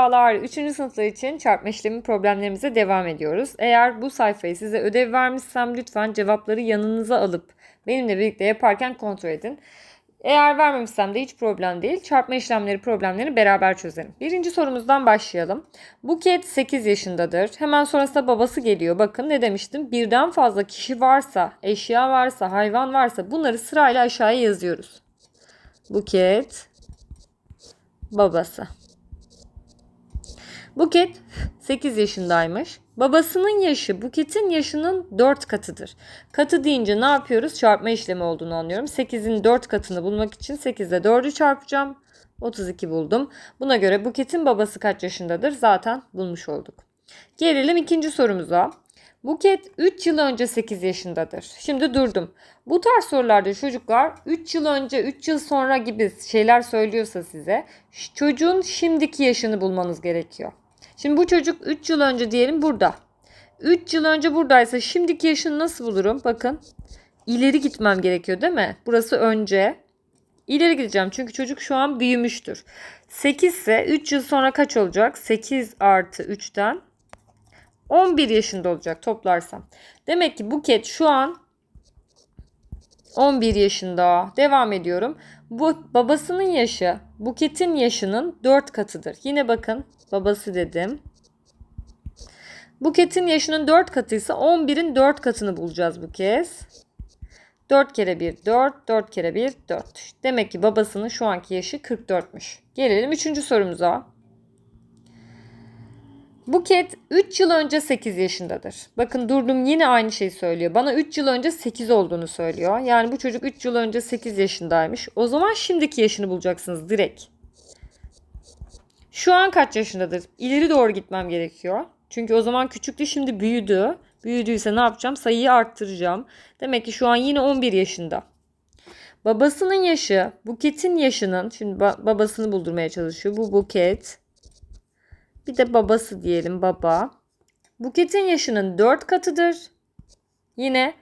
Merhabalar. 3. sınıflar için çarpma işlemi problemlerimize devam ediyoruz. Eğer bu sayfayı size ödev vermişsem lütfen cevapları yanınıza alıp benimle birlikte yaparken kontrol edin. Eğer vermemişsem de hiç problem değil. Çarpma işlemleri problemlerini beraber çözelim. Birinci sorumuzdan başlayalım. Buket 8 yaşındadır. Hemen sonrasında babası geliyor. Bakın ne demiştim? Birden fazla kişi varsa, eşya varsa, hayvan varsa bunları sırayla aşağıya yazıyoruz. Buket babası. Buket 8 yaşındaymış. Babasının yaşı Buket'in yaşının 4 katıdır. Katı deyince ne yapıyoruz? Çarpma işlemi olduğunu anlıyorum. 8'in 4 katını bulmak için 8 ile 4'ü çarpacağım. 32 buldum. Buna göre Buket'in babası kaç yaşındadır? Zaten bulmuş olduk. Gelelim ikinci sorumuza. Buket 3 yıl önce 8 yaşındadır. Şimdi durdum. Bu tarz sorularda çocuklar 3 yıl önce 3 yıl sonra gibi şeyler söylüyorsa size çocuğun şimdiki yaşını bulmanız gerekiyor. Şimdi bu çocuk 3 yıl önce diyelim burada. 3 yıl önce buradaysa şimdiki yaşını nasıl bulurum? Bakın ileri gitmem gerekiyor değil mi? Burası önce. İleri gideceğim çünkü çocuk şu an büyümüştür. 8 ise 3 yıl sonra kaç olacak? 8 artı 3'ten 11 yaşında olacak toplarsam. Demek ki Buket şu an 11 yaşında. Devam ediyorum. Bu babasının yaşı Buket'in yaşının 4 katıdır. Yine bakın babası dedim. Buket'in yaşının 4 katıysa 11'in 4 katını bulacağız bu kez. 4 kere 1 4, 4 kere 1 4. Demek ki babasının şu anki yaşı 44'müş. Gelelim 3. sorumuza. Buket 3 yıl önce 8 yaşındadır. Bakın durdum yine aynı şeyi söylüyor. Bana 3 yıl önce 8 olduğunu söylüyor. Yani bu çocuk 3 yıl önce 8 yaşındaymış. O zaman şimdiki yaşını bulacaksınız direkt. Şu an kaç yaşındadır? İleri doğru gitmem gerekiyor. Çünkü o zaman küçüktü şimdi büyüdü. Büyüdüyse ne yapacağım? Sayıyı arttıracağım. Demek ki şu an yine 11 yaşında. Babasının yaşı, Buket'in yaşının, şimdi ba- babasını buldurmaya çalışıyor. Bu Buket. Bir de babası diyelim baba. Buket'in yaşının 4 katıdır. Yine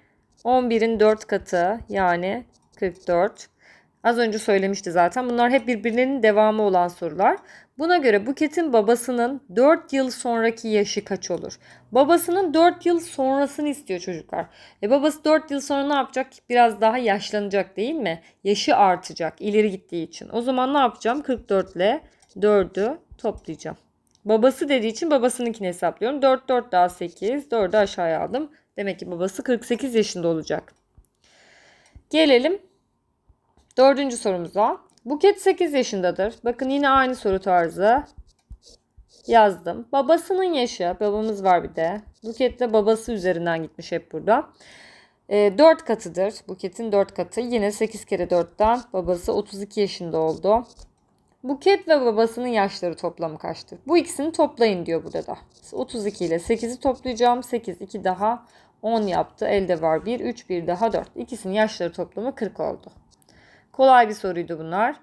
11'in 4 katı yani 44. Az önce söylemişti zaten. Bunlar hep birbirlerinin devamı olan sorular. Buna göre Buket'in babasının 4 yıl sonraki yaşı kaç olur? Babasının 4 yıl sonrasını istiyor çocuklar. E babası 4 yıl sonra ne yapacak? Biraz daha yaşlanacak değil mi? Yaşı artacak ileri gittiği için. O zaman ne yapacağım? 44 ile 4'ü toplayacağım. Babası dediği için babasınınkini hesaplıyorum. 4 4 daha 8. 4'ü aşağıya aldım. Demek ki babası 48 yaşında olacak. Gelelim dördüncü sorumuza. Buket 8 yaşındadır. Bakın yine aynı soru tarzı. Yazdım. Babasının yaşı. Babamız var bir de. Buket de babası üzerinden gitmiş hep burada. E, 4 katıdır. Buket'in 4 katı. Yine 8 kere 4'ten babası 32 yaşında oldu. Buket ve babasının yaşları toplamı kaçtır? Bu ikisini toplayın diyor burada da. 32 ile 8'i toplayacağım. 8, 2 daha 10 yaptı. Elde var 1, 3, 1 daha 4. İkisinin yaşları toplamı 40 oldu. Kolay bir soruydu bunlar.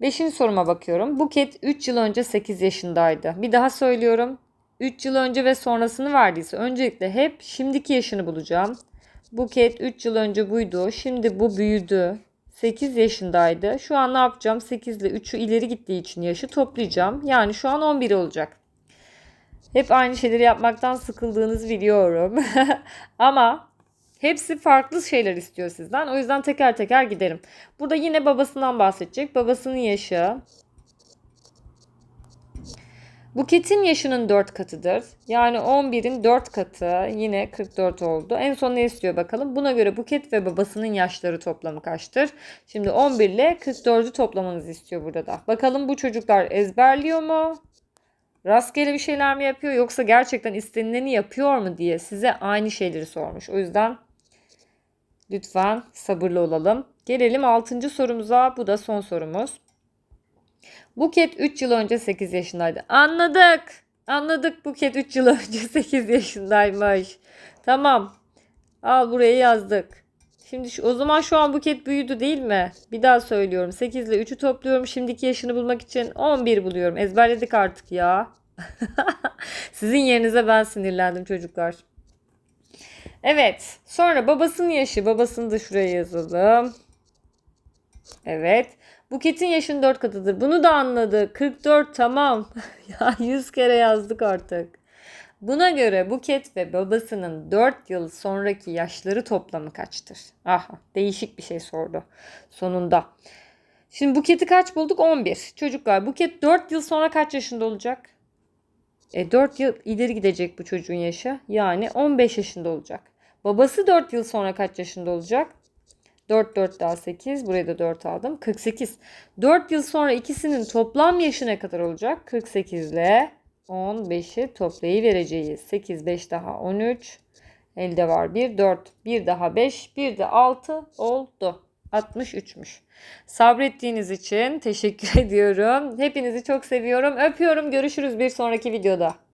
Beşinci soruma bakıyorum. Buket 3 yıl önce 8 yaşındaydı. Bir daha söylüyorum. 3 yıl önce ve sonrasını verdiyse öncelikle hep şimdiki yaşını bulacağım. Buket 3 yıl önce buydu. Şimdi bu büyüdü. 8 yaşındaydı. Şu an ne yapacağım? 8 ile 3'ü ileri gittiği için yaşı toplayacağım. Yani şu an 11 olacak. Hep aynı şeyleri yapmaktan sıkıldığınızı biliyorum. Ama hepsi farklı şeyler istiyor sizden. O yüzden teker teker giderim. Burada yine babasından bahsedecek. Babasının yaşı. Buket'in yaşının 4 katıdır. Yani 11'in 4 katı yine 44 oldu. En son ne istiyor bakalım. Buna göre Buket ve babasının yaşları toplamı kaçtır? Şimdi 11 ile 44'ü toplamanızı istiyor burada da. Bakalım bu çocuklar ezberliyor mu? Rastgele bir şeyler mi yapıyor yoksa gerçekten istenileni yapıyor mu diye size aynı şeyleri sormuş. O yüzden lütfen sabırlı olalım. Gelelim 6. sorumuza. Bu da son sorumuz. Buket 3 yıl önce 8 yaşındaydı. Anladık. Anladık Buket 3 yıl önce 8 yaşındaymış. Tamam. Al buraya yazdık. Şimdi o zaman şu an Buket büyüdü değil mi? Bir daha söylüyorum. 8 ile 3'ü topluyorum. Şimdiki yaşını bulmak için 11 buluyorum. Ezberledik artık ya. Sizin yerinize ben sinirlendim çocuklar. Evet. Sonra babasının yaşı. Babasını da şuraya yazalım. Evet. Buket'in yaşının 4 katıdır. Bunu da anladı. 44 tamam. ya 100 kere yazdık artık. Buna göre Buket ve babasının 4 yıl sonraki yaşları toplamı kaçtır? Aha değişik bir şey sordu sonunda. Şimdi Buket'i kaç bulduk? 11. Çocuklar Buket 4 yıl sonra kaç yaşında olacak? E 4 yıl ileri gidecek bu çocuğun yaşı. Yani 15 yaşında olacak. Babası 4 yıl sonra kaç yaşında olacak? 4 4 daha 8. Buraya da 4 aldım. 48. 4 yıl sonra ikisinin toplam yaşı ne kadar olacak? 48 ile 15'i toplayıvereceğiz. 8 5 daha 13. Elde var 1 4. 1 daha 5. 1 de 6 oldu. 63'müş. Sabrettiğiniz için teşekkür ediyorum. Hepinizi çok seviyorum. Öpüyorum. Görüşürüz bir sonraki videoda.